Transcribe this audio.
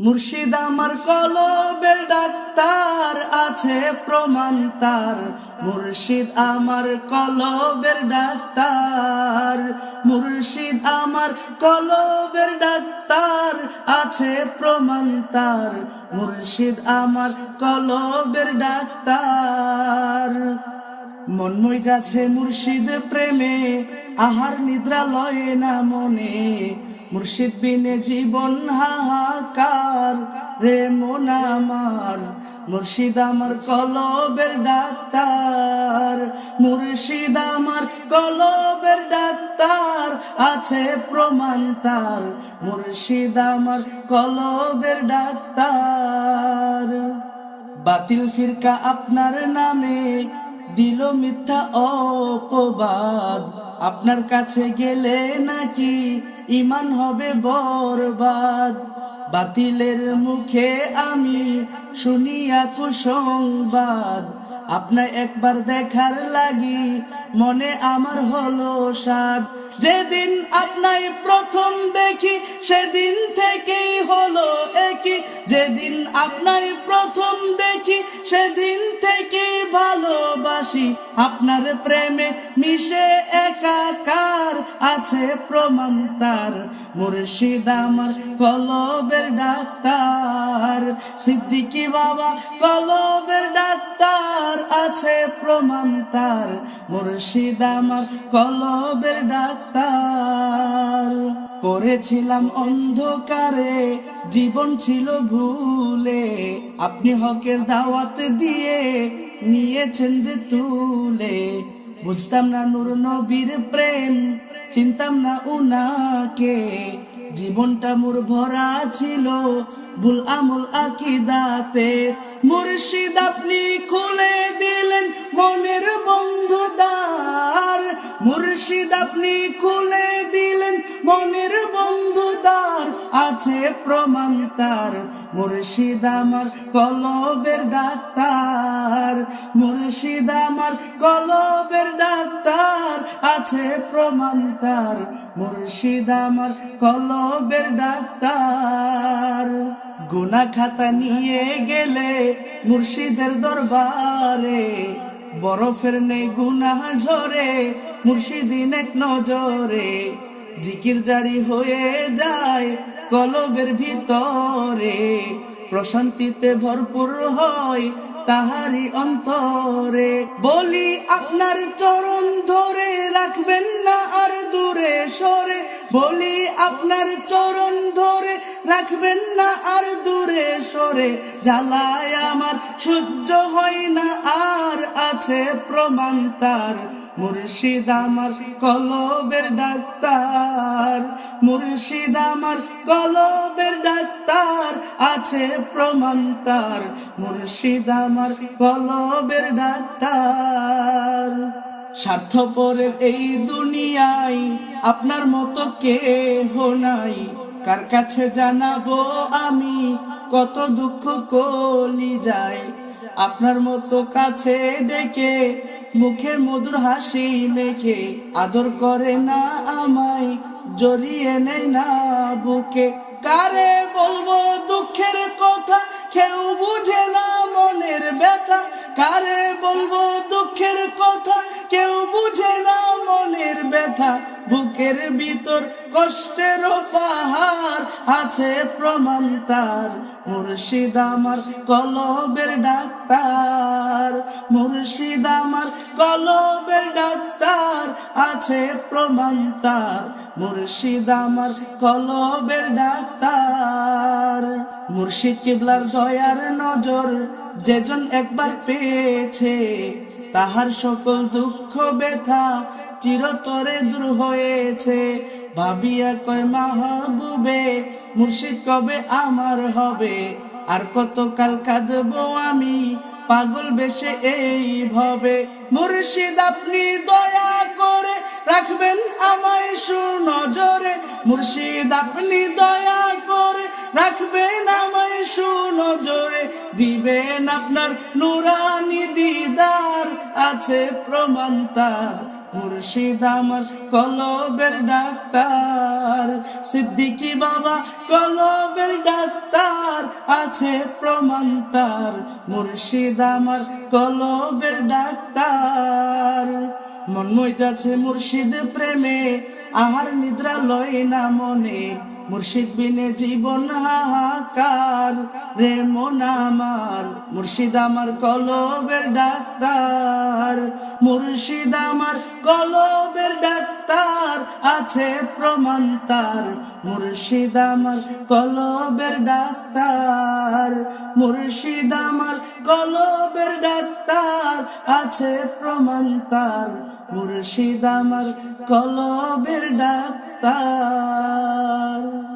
মুর্শিদ আমার কলবের ডাক্তার আছে প্রমাণ তার। মুর্শিদ আমার কলবের ডাক্তার, মুর্শিদ আমার কলবের ডাক্তার আছে প্রমাণ তার। মুর্শিদ আমার কলবের ডাক্তার। মনময় যাচ্ছে মুর্শিদ প্রেমে, আহার নিদ্রা লয় না মনে। মুর্শিদ বিনে জীবন হাহাকার। রে মন আমার, মুর্শিদ আমার কলবের ডাক্তার। মুর্শিদ আমার কলবের ডাক্তার, আছে প্রমাণ তার। মুর্শিদ আমার কলবের ডাক্তার। বাতিল ফিরকা আপনার নামে, দিল মিথ্যা অপবাদ। আপনার কাছে গেলে নাকি ইমান হবে বরবাদ? বাতিলের মুখে আমি শুনিয়া কুসংবাদ। আপনার একবার দেখার লাগি, মনে আমার হলো সাদ যেদিন আপনাই প্রথম দেখি, সেদিন থেকেই হলো একই। যেদিন আপনাই প্রথম দেখি, সেদিন থেকেই ভালোবাসি, আপনার প্রেমে মিশে একাকার আছে প্রমাণ তার। মুর্শিদ আমার কলবের ডাক্তার, সিদ্দিকি বাবা কলবের ডাক্তার আছে প্রমাণ তার। মুর্শিদ আমার কলবের ডাক্তার। পড়েছিলাম অন্ধকারে, জীবন ছিল ভুলে। আপনি হকের দাওয়াত দিয়ে নিয়েছেন যে তুলে। বুঝতাম না নূর নবীর প্রেম, চিনতাম না উনাকে। জীবনটা মোর ভরা ছিল, ভুল আমল আকিদাতে। মুর্শিদ আপনি খুলে দিলেন মনের বন্ধু দ্বার। মুর্শিদ আপনি খুলে মনের বন্ধু দ্বার আছে প্রমাণ তার। মুর্শিদ আমার কলবের ডাক্তার। মুর্শিদ আমার কলবের ডাক্তার আছে প্রমাণ তার। মুর্শিদ আমার কলবের ডাক্তার। গুনা খাতা নিয়ে গেলে মুর্শিদের দরবারে, বরফের নেই গুনা ঝরে, মুর্শিদিন এক নজরে। জিকির জারি হয়ে যায় কলবের ভিতরে। প্রশান্তিতে ভরপুর হয় তাহারি অন্তরে। বলি, আপনার চরণ ধরে রাখবেন না সরে বলি আপনার চরণ ধরে রাখবেন না আর দূরে সরে। জ্বালায় আমার সহ্য হয় না আর আছে প্রমাণ তার। মুর্শিদ আমার কলবের ডাক্তার, মুর্শিদ আমার কলবের ডাক্তার, আছে প্রমাণ তার। মুর্শিদ আমার কলবের ডাক্তার। স্বার্থপরের এই দুনিয়ায় আপনার মতো কেহ নাই। কার কাছে জানাব আমি কত দুঃখ কলি যায়। আপনার মতো কাছে ডেকে মুখে মধুর হাসি মেখে আদর করে না আমায়, জড়িয়ে নেই না বুকে। কারে বলব দুঃখের কথা? কেউ বুঝে না মনের ব্যথা। কারে বলব বুকের ভিতর কষ্টের পাহাড় আছে প্রমাণ তার। মুর্শিদ আমার কলবের ডাক্তার, মুর্শিদ আমার কলবের ডাক্তার আছে প্রমাণ তার। মুর্শিদ আমার কলবের ডাক্তার, মুর্শিদ কিবলার দয়ার নজর যেজন একবার পেয়েছে, তাহার সকল দুঃখ, ব্যথা চিরতরে দূর হয়েছে। ভাবিয়া কয়, মাহবুবে, মুর্শিদ কবে আমার হবে? আর কত কাল কাঁদবো আমি, পাগল বেশে এই ভবে। মুর্শিদ, আপনি দয়া করে রাখবেন আমায় সুনজরে। মুর্শিদ, আপনি দয়া করে রাখবেন আমায় সুনজরে। দিবেন আপনার নুরানি দিদার, আছে প্রমাণ তার। মুর্শিদ আমার কলবের ডাক্তার, সিদ্দিকি বাবা কলবের ডাক্তার, আছে প্রমাণ তার। মুর্শিদ আমার কলবের ডাক্তার। মন যাচ্ছে মুর্শিদ প্রেমে, আহার নিদ্রা লয় না মনে। মুর্শিদ বিনে জীবন হাহাকার। রে মন আমার, মুর্শিদ আমার কলবের ডাক্তার। মুর্শিদ আমার কলবের ডাক্তার, আছে প্রমাণ তার। মুর্শিদ আমার কলবের ডাক্তার, মুর্শিদ আমার কলবের ডাক্তার। আছে প্রমাণ তার। মুর্শিদ আমার কলবের ডাক্তার।